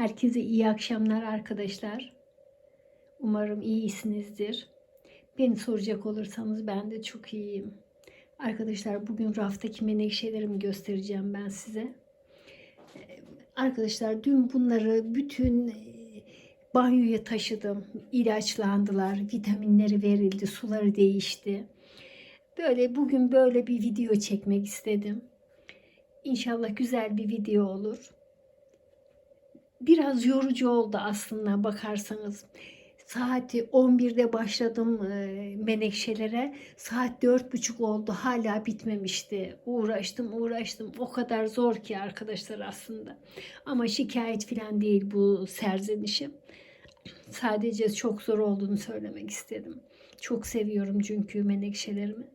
Herkese iyi akşamlar arkadaşlar. Umarım iyisinizdir. Beni soracak olursanız ben de çok iyiyim. Arkadaşlar bugün raftaki menekşelerimi göstereceğim ben size. Ee, Arkadaşlar dün bunları bütün e, banyoya taşıdım. İlaçlandılar, vitaminleri verildi, suları değişti. Böyle bugün böyle bir video çekmek istedim. İnşallah güzel bir video olur biraz yorucu oldu aslında bakarsanız. Saati 11'de başladım e, menekşelere. Saat 4.30 oldu. Hala bitmemişti. Uğraştım uğraştım. O kadar zor ki arkadaşlar aslında. Ama şikayet falan değil bu serzenişim. Sadece çok zor olduğunu söylemek istedim. Çok seviyorum çünkü menekşelerimi.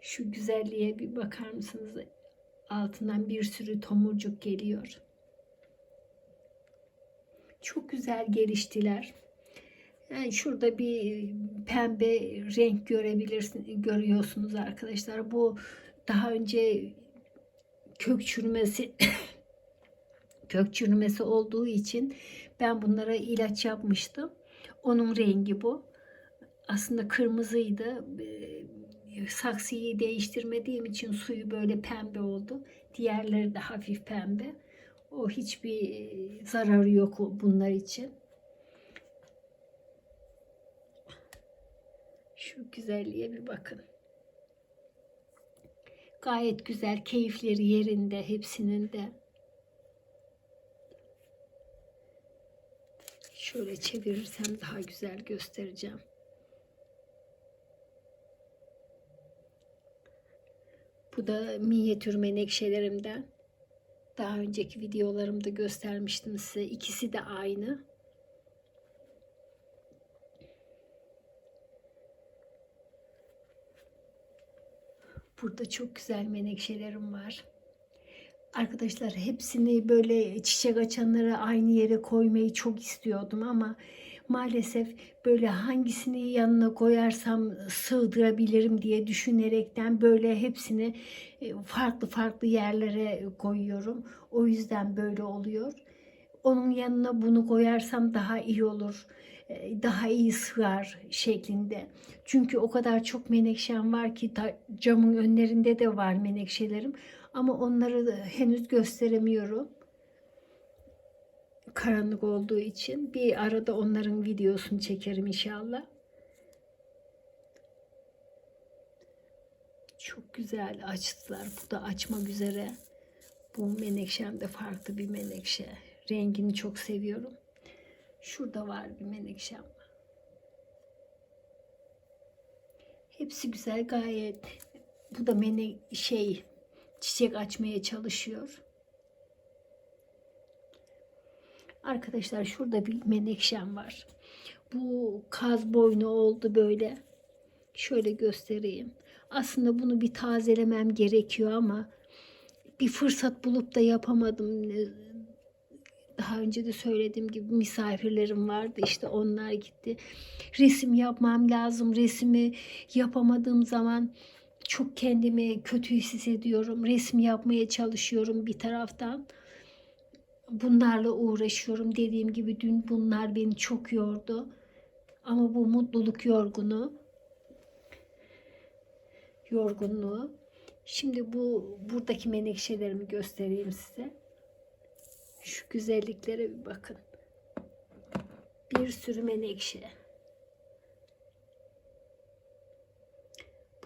Şu güzelliğe bir bakar mısınız? Altından bir sürü tomurcuk geliyor. Çok güzel geliştiler. Yani şurada bir pembe renk görebilirsiniz, görüyorsunuz arkadaşlar. Bu daha önce kök çürümesi kök çürümesi olduğu için ben bunlara ilaç yapmıştım. Onun rengi bu. Aslında kırmızıydı. Ee, Saksıyı değiştirmediğim için suyu böyle pembe oldu. Diğerleri de hafif pembe. O hiçbir zararı yok bunlar için. Şu güzelliğe bir bakın. Gayet güzel, keyifleri yerinde hepsinin de. Şöyle çevirirsem daha güzel göstereceğim. Bu da minyatür menekşelerimden. Daha önceki videolarımda göstermiştim size. İkisi de aynı. Burada çok güzel menekşelerim var. Arkadaşlar hepsini böyle çiçek açanları aynı yere koymayı çok istiyordum ama maalesef böyle hangisini yanına koyarsam sığdırabilirim diye düşünerekten böyle hepsini e, farklı farklı yerlere koyuyorum. O yüzden böyle oluyor. Onun yanına bunu koyarsam daha iyi olur. E, daha iyi sığar şeklinde. Çünkü o kadar çok menekşem var ki camın önlerinde de var menekşelerim. Ama onları henüz gösteremiyorum karanlık olduğu için bir arada onların videosunu çekerim inşallah. Çok güzel açtılar. Bu da açmak üzere. Bu menekşem de farklı bir menekşe. Rengini çok seviyorum. Şurada var bir menekşem. Hepsi güzel gayet. Bu da mene şey çiçek açmaya çalışıyor. Arkadaşlar şurada bir menekşem var. Bu kaz boynu oldu böyle. Şöyle göstereyim. Aslında bunu bir tazelemem gerekiyor ama bir fırsat bulup da yapamadım. Daha önce de söylediğim gibi misafirlerim vardı işte onlar gitti. Resim yapmam lazım. Resimi yapamadığım zaman çok kendimi kötü hissediyorum. Resim yapmaya çalışıyorum bir taraftan bunlarla uğraşıyorum. Dediğim gibi dün bunlar beni çok yordu. Ama bu mutluluk yorgunu yorgunluğu. Şimdi bu buradaki menekşelerimi göstereyim size. Şu güzelliklere bir bakın. Bir sürü menekşe.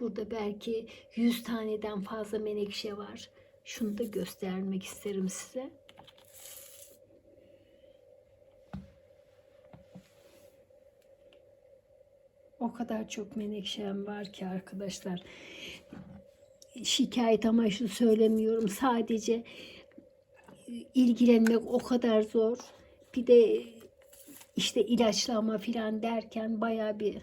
Burada belki 100 taneden fazla menekşe var. Şunu da göstermek isterim size. O kadar çok menekşem var ki arkadaşlar. Şikayet amaçlı söylemiyorum. Sadece ilgilenmek o kadar zor. Bir de işte ilaçlama falan derken baya bir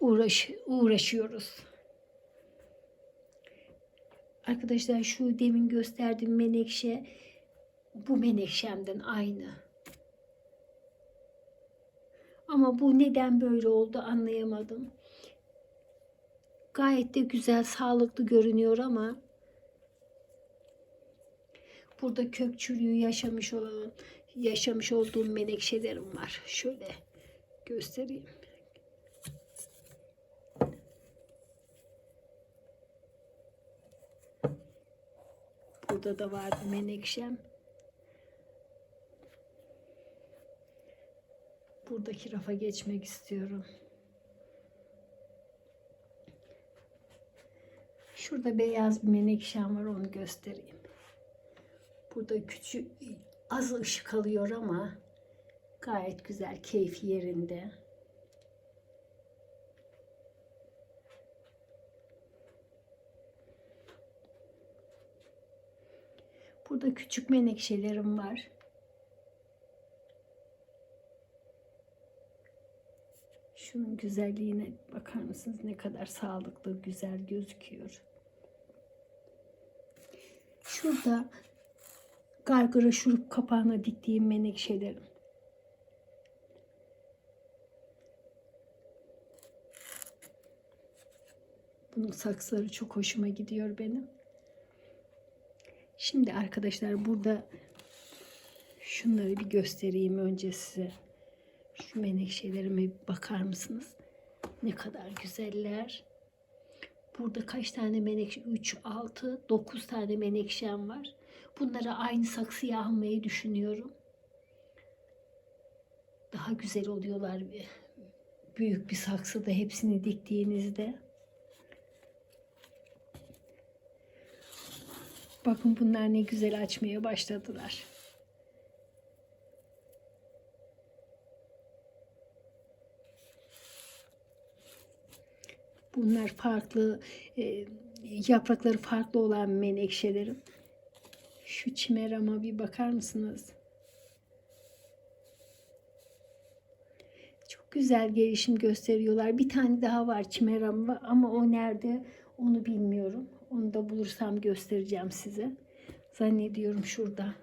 uğraş uğraşıyoruz. Arkadaşlar şu demin gösterdiğim menekşe bu menekşemden aynı. Ama bu neden böyle oldu anlayamadım. Gayet de güzel, sağlıklı görünüyor ama Burada kök çürüğü yaşamış olan yaşamış olduğum menekşelerim var. Şöyle göstereyim. Burada da var menekşem. Buradaki rafa geçmek istiyorum. Şurada beyaz bir menekşem var onu göstereyim. Burada küçük az ışık alıyor ama gayet güzel keyfi yerinde. Burada küçük menekşelerim var. Şunun güzelliğine bakar mısınız? Ne kadar sağlıklı, güzel gözüküyor. Şurada gargara şurup kapağına diktiğim menekşelerim. Bunun saksıları çok hoşuma gidiyor benim. Şimdi arkadaşlar burada şunları bir göstereyim önce size. Menekşelerime bakar mısınız? Ne kadar güzeller. Burada kaç tane menekşe? 3, 6, 9 tane menekşem var. Bunları aynı saksıya almayı düşünüyorum. Daha güzel oluyorlar. Büyük bir saksıda hepsini diktiğinizde. Bakın bunlar ne güzel açmaya başladılar. Bunlar farklı, e, yaprakları farklı olan menekşelerim. Şu çimerama bir bakar mısınız? Çok güzel gelişim gösteriyorlar. Bir tane daha var çimeram ama o nerede onu bilmiyorum. Onu da bulursam göstereceğim size. Zannediyorum şurada.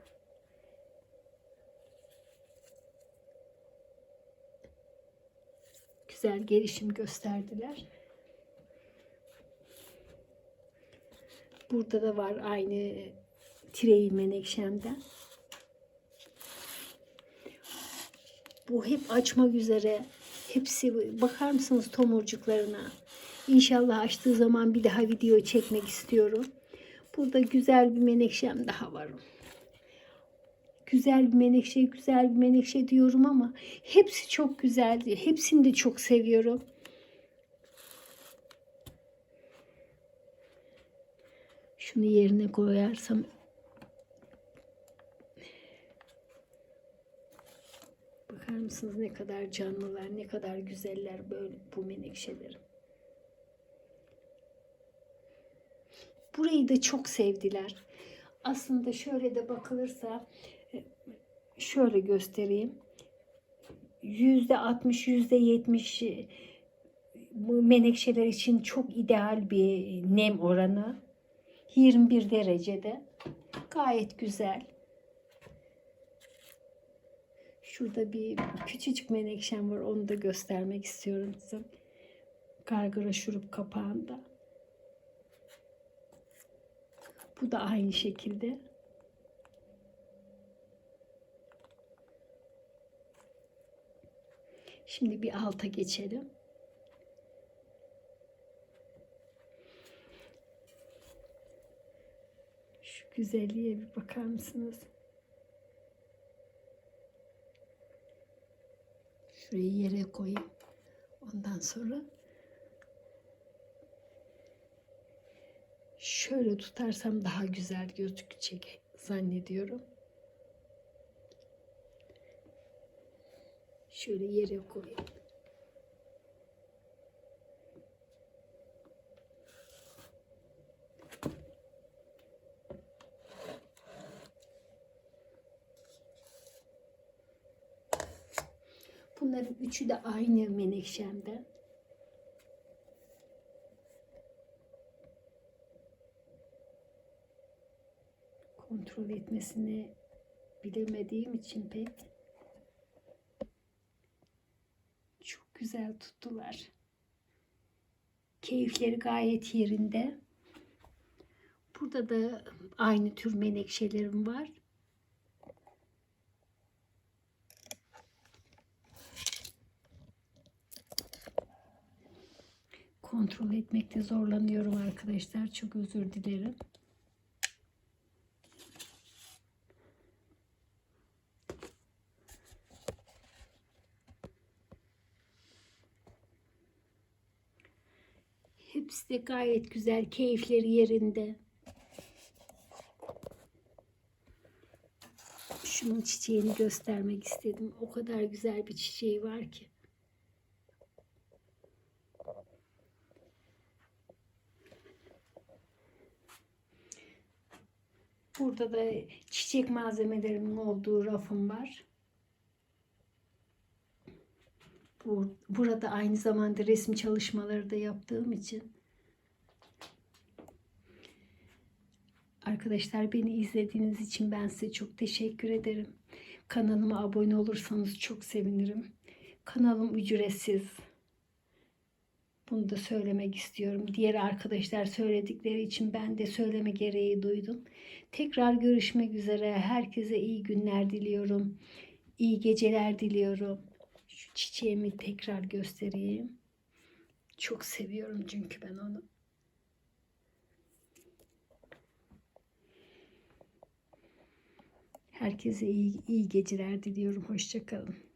Güzel gelişim gösterdiler. Burada da var aynı tireyi menekşemden. Bu hep açmak üzere. Hepsi bakar mısınız tomurcuklarına? İnşallah açtığı zaman bir daha video çekmek istiyorum. Burada güzel bir menekşem daha var. Güzel bir menekşe, güzel bir menekşe diyorum ama hepsi çok güzeldi. Hepsini de çok seviyorum. Şunu yerine koyarsam Bakar mısınız ne kadar canlılar, ne kadar güzeller böyle bu menekşelerim. Burayı da çok sevdiler. Aslında şöyle de bakılırsa e, şöyle göstereyim. Yüzde 60, yüzde 70 bu menekşeler için çok ideal bir nem oranı. 21 derecede. Gayet güzel. Şurada bir küçücük menekşem var. Onu da göstermek istiyorum size. Gargara şurup kapağında. Bu da aynı şekilde. Şimdi bir alta geçelim. Şu güzelliğe bir bakar mısınız? Şurayı yere koyayım. Ondan sonra şöyle tutarsam daha güzel gözükecek zannediyorum. Şöyle yere koyayım. Bunların üçü de aynı menekşemden. Kontrol etmesini bilemediğim için pek çok güzel tuttular. Keyifleri gayet yerinde. Burada da aynı tür menekşelerim var. Kontrol etmekte zorlanıyorum arkadaşlar. Çok özür dilerim. Hepsi de gayet güzel, keyifleri yerinde. Şunun çiçeğini göstermek istedim. O kadar güzel bir çiçeği var ki. Burada da çiçek malzemelerimin olduğu rafım var. Bu, burada aynı zamanda resim çalışmaları da yaptığım için Arkadaşlar beni izlediğiniz için ben size çok teşekkür ederim. Kanalıma abone olursanız çok sevinirim. Kanalım ücretsiz. Bunu da söylemek istiyorum. Diğer arkadaşlar söyledikleri için ben de söyleme gereği duydum. Tekrar görüşmek üzere. Herkese iyi günler diliyorum. İyi geceler diliyorum. Şu çiçeğimi tekrar göstereyim. Çok seviyorum çünkü ben onu. Herkese iyi, iyi geceler diliyorum. Hoşçakalın.